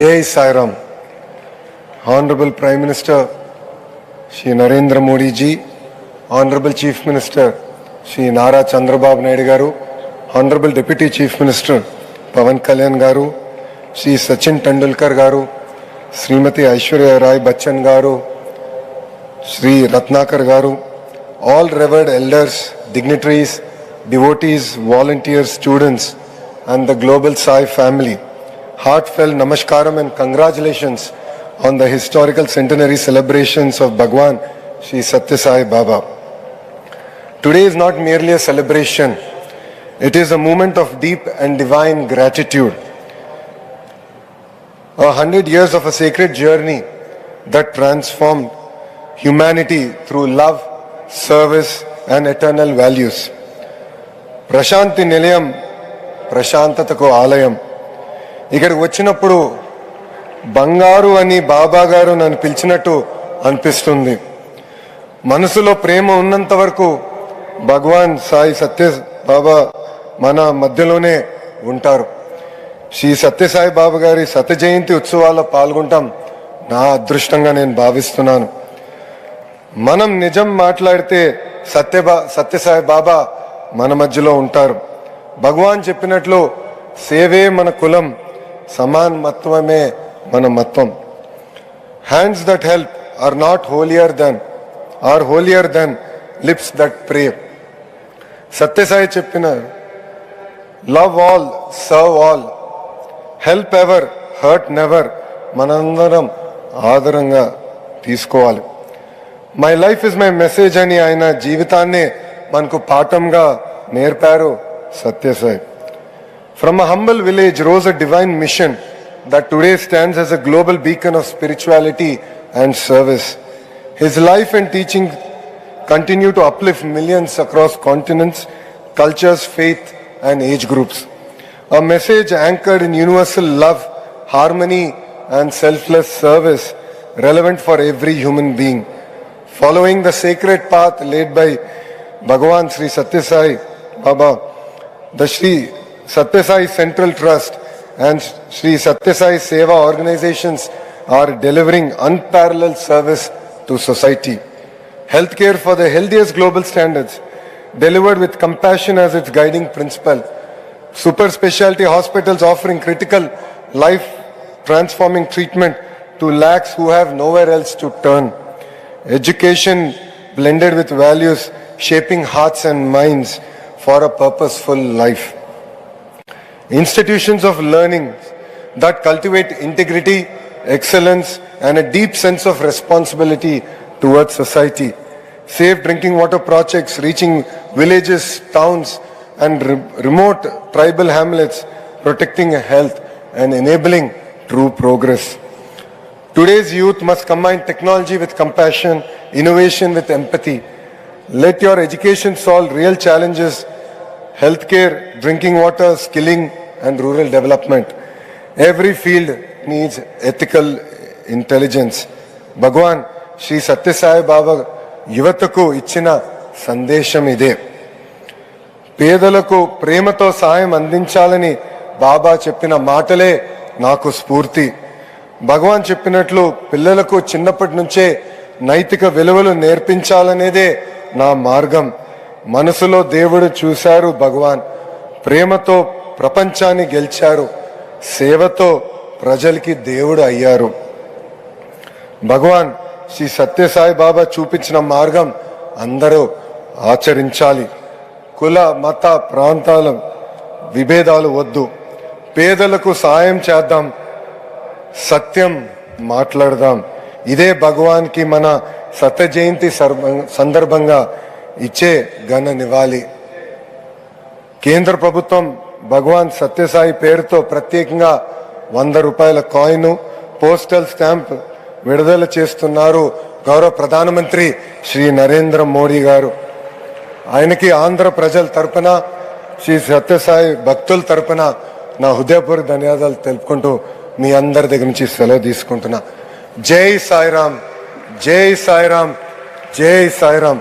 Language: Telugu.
జై Sairam honourable prime minister Shri Narendra Modiji honourable chief minister Shri Nara Chandrababu Naidu garu honourable deputy chief minister Pawan Kalyan garu Shri Sachin Tendulkar గారు శ్రీమతి Aishwarya Roy Bachchan garu Shri Ratnakar garu all revered elders dignitaries devotees volunteers students and the global Sai family. heartfelt namaskaram and congratulations on the historical centenary celebrations of Bhagwan Sri Satyasai Baba. Today is not merely a celebration, it is a moment of deep and divine gratitude. A hundred years of a sacred journey that transformed humanity through love, service, and eternal values. Prashanti Nilayam, Prashantataku Alayam. ఇక్కడికి వచ్చినప్పుడు బంగారు అని బాబా గారు నన్ను పిలిచినట్టు అనిపిస్తుంది. మనసులో ప్రేమ ఉన్నంత వరకు భగవాన్ సాయి సత్య బాబా మన మధ్యలోనే ఉంటారు. శ్రీ సత్యసాయి బాబా గారి శత జయంతి ఉత్సవాల్లో పాల్గొంటాం నా అదృష్టంగా నేను భావిస్తున్నాను. మనం నిజం మాట్లాడితే సత్యబా సత్యసాయి బాబా మన మధ్యలో ఉంటారు. భగవాన్ చెప్పినట్లు సేవే మన కులం సమాన్ మత్వమే మన మత్వం. Hands that help are not holier than are holier than lips that pray Sathyasai చెప్పిన love all serve all help ever hurt never మనందరం ఆదరంగా తీసుకోవాలి my life is my message అని ఆయన జీవితాన్నే మనకు పాఠంగా నేర్పారు Sathya Sai From a humble village rose a divine mission that today stands as a global beacon of spirituality and service. His life and teaching continue to uplift millions across continents, cultures, faith, and age groups. A message anchored in universal love, harmony, and selfless service relevant for every human being. Following the sacred path laid by Bhagavan Sri Satyasai Baba, the Sri Satyasai Central Trust and Sri Satyasai Seva organizations are delivering unparalleled service to society healthcare for the healthiest global standards, delivered with compassion as its guiding principle. Super specialty hospitals offering critical life transforming treatment to lakhs who have nowhere else to turn. Education blended with values, shaping hearts and minds for a purposeful life. Institutions of learning that cultivate integrity, excellence, and a deep sense of responsibility towards society. Safe drinking water projects reaching villages, towns, and re- remote tribal hamlets, protecting health and enabling true progress. Today's youth must combine technology with compassion, innovation with empathy. Let your education solve real challenges healthcare, drinking water, skilling, and rural development. Every field needs ethical intelligence. భగవాన్ శ్రీ సత్యసాయి బాబా యువతకు ఇచ్చిన సందేశం ఇదే పేదలకు ప్రేమతో సాయం అందించాలని బాబా చెప్పిన మాటలే నాకు స్ఫూర్తి భగవాన్ చెప్పినట్లు పిల్లలకు చిన్నప్పటి నుంచే నైతిక విలువలు నేర్పించాలనేదే నా మార్గం మనసులో దేవుడు చూశారు భగవాన్. ప్రేమతో ప్రపంచాన్ని గెలిచారు. సేవతో ప్రజలకి దేవుడు అయ్యారు. భగవాన్ శ్రీ సత్యసాయి బాబా చూపించిన మార్గం అందరూ ఆచరించాలి. కుల మత ప్రాంతాల విభేదాలు వద్దు. పేదలకు సాయం చేద్దాం. సత్యం మాట్లాడదాం. ఇదే భగవాన్కి మన సత్య జయంతి సందర్భంగా ఇచ్చే ఘన నివాళి. కేంద్ర ప్రభుత్వం భగవాన్ సత్యసాయి పేరుతో ప్రత్యేకంగా వంద రూపాయల కాయిన్ పోస్టల్ స్టాంప్ విడుదల చేస్తున్నారు గౌరవ ప్రధానమంత్రి శ్రీ నరేంద్ర మోడీ గారు. ఆయనకి ఆంధ్ర ప్రజల తరపున శ్రీ సత్యసాయి భక్తుల తరపున నా హృదయపూర్వక ధన్యవాదాలు తెలుపుకుంటూ మీ అందరి దగ్గర నుంచి సెలవు తీసుకుంటున్నా. జై సాయిరామ్ జై సాయిరామ్ జై సాయిరామ్.